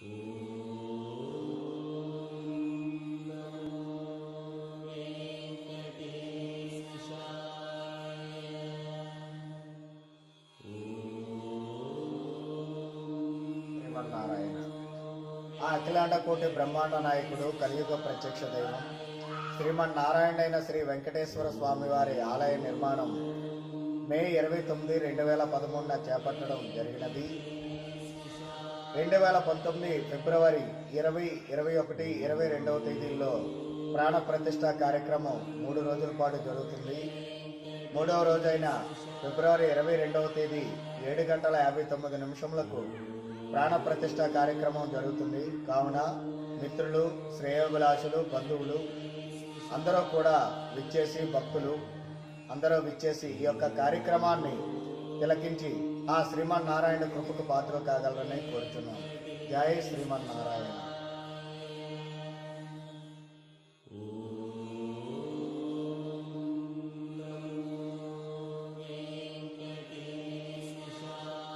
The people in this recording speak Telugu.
శ్రీమన్నారాయణ ఆ అఖిలాండ కోటి బ్రహ్మాండ నాయకుడు కలియుగ ప్రత్యక్ష దైవం. శ్రీమన్నారాయణ శ్రీ వెంకటేశ్వర స్వామి వారి ఆలయ నిర్మాణం మే ఇరవై తొమ్మిది రెండు వేల పదమూడున చేపట్టడం జరిగినది. రెండు వేల పంతొమ్మిది ఫిబ్రవరి ఇరవై ఇరవై ఒకటి ఇరవై రెండవ తేదీల్లో ప్రాణ ప్రతిష్ట కార్యక్రమం మూడు రోజుల పాటు జరుగుతుంది. మూడవ రోజైన ఫిబ్రవరి ఇరవై రెండవ తేదీ ఏడు గంటల యాభై తొమ్మిది నిమిషములకు ప్రాణ ప్రతిష్ట కార్యక్రమం జరుగుతుంది. కావున మిత్రులు శ్రేయోభిలాషులు బంధువులు అందరూ కూడా విచ్చేసి భక్తులు అందరూ విచ్చేసి ఈ యొక్క కార్యక్రమాన్ని తిలకించి ఆ శ్రీమన్నారాయణ కృపకు పాత్ర కాగలరని కోరుచున్నాను జై శ్రీమన్నారాయణ.